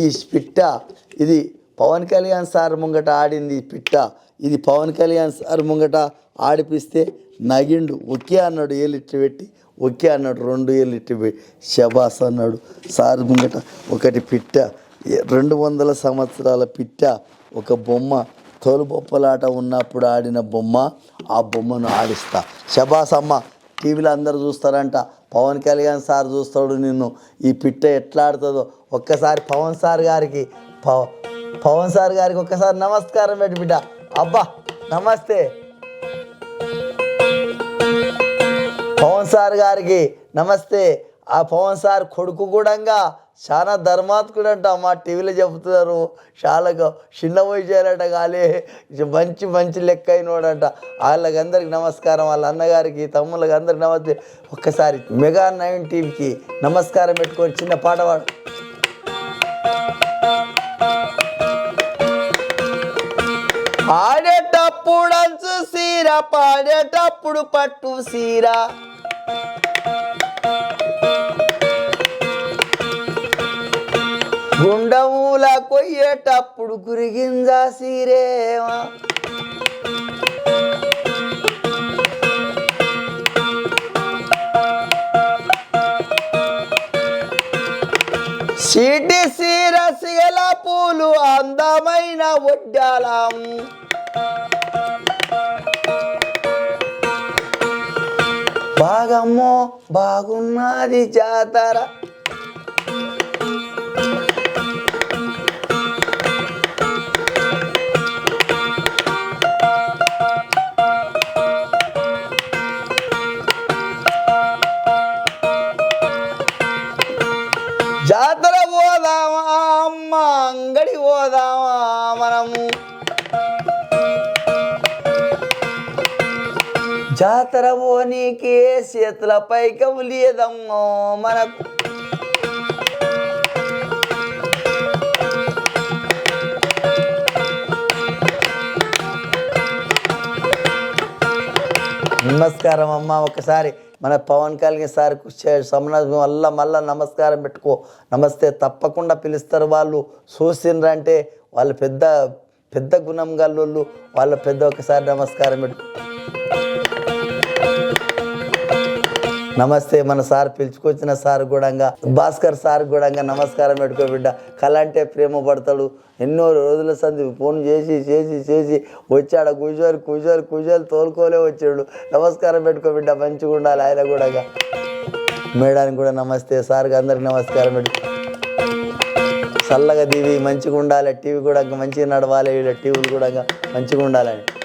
ఈ పిట్ట ఇది పవన్ కళ్యాణ్ సార్ ముంగట ఆడింది ఈ పిట్ట. ఇది పవన్ కళ్యాణ్ సార్ ముంగట ఆడిపిస్తే నగిండు ఒకే అన్నాడు ఏలిట్టు పెట్టి ఒకే అన్నాడు రెండు ఏలిట్టు పెట్టి శబాస్ అన్నాడు. సార్ ముంగట ఒకటి పిట్ట రెండు వందల సంవత్సరాల పిట్ట ఒక బొమ్మ తోలుబొప్పలాట ఉన్నప్పుడు ఆడిన బొమ్మ ఆ బొమ్మను ఆడిస్తా. శబాస్ అమ్మ టీవీలో అందరు చూస్తారంట పవన్ కళ్యాణ్ సార్ చూస్తాడు నిన్ను ఈ పిట్ట ఎట్లా ఆడుతుందో ఒక్కసారి పవన్ సార్ గారికి పవ పవన్ సార్ గారికి ఒక్కసారి నమస్కారం పెట్టి బిడ్డ. అబ్బా నమస్తే. పవన్ సార్ గారికి నమస్తే. ఆ పవన్ సార్ కొడుకు కూడా చాలా ధర్మాత్కుడు అంట మా టీవీలో చెబుతున్నారు. చాలా చిన్న వయసులట కాలే మంచి మంచి లెక్క అయినోడంట వాళ్ళకందరికి నమస్కారం వాళ్ళ అన్నగారికి తమ్ముళ్ళకి అందరికి నమస్తే. ఒక్కసారి మెగా నైన్ టీవీకి నమస్కారం పెట్టుకొని చిన్న పాట పాడు. ఆడేటప్పుడు సీర పాడేటప్పుడు పట్టు సీర. గుండముల కొయ్యేటప్పుడు గురిగింజ సీరేవా సిటి సీర సిగల పూలు అందమైన ఒడ్డాలం బాగమ్మో బాగున్నది జాతర. జాతర పోదామా అమ్మ అంగడి పోదామా? జాతర పోనీకే చేతుల పైకము లేదమ్మో మనకు. నమస్కారం అమ్మ ఒకసారి మన పవన్ కళ్యాణ్ సార్ సమన వల్ల మళ్ళీ నమస్కారం పెట్టుకో. నమస్తే తప్పకుండా పిలుస్తారు వాళ్ళు. చూసిండ్రంటే వాళ్ళు పెద్ద పెద్ద గుణం గల్లోళ్ళు. వాళ్ళ పెద్ద ఒకసారి నమస్కారం పెట్టుకో. నమస్తే మన సార్ పిలుచుకొచ్చిన సార్ కూడా భాస్కర్ సార్ కూడా నమస్కారం పెట్టుకో బిడ్డ. కళ అంటే ప్రేమ పడతాడు. ఎన్నో రోజుల సంది ఫోన్ చేసి చేసి చేసి వచ్చాడు. కూర్చొని కూర్చొని కూర్చొని తోలుకోలే వచ్చాడు. నమస్కారం పెట్టుకో బిడ్డ మంచిగా ఉండాలి ఆయన కూడా మేడానికి కూడా నమస్తే సార్కి అందరికి నమస్కారం పెట్టుకో. చల్లగా దీవి మంచిగా ఉండాలి. టీవీ కూడా మంచిగా నడవాలి. టీవీలు కూడా మంచిగా ఉండాలని.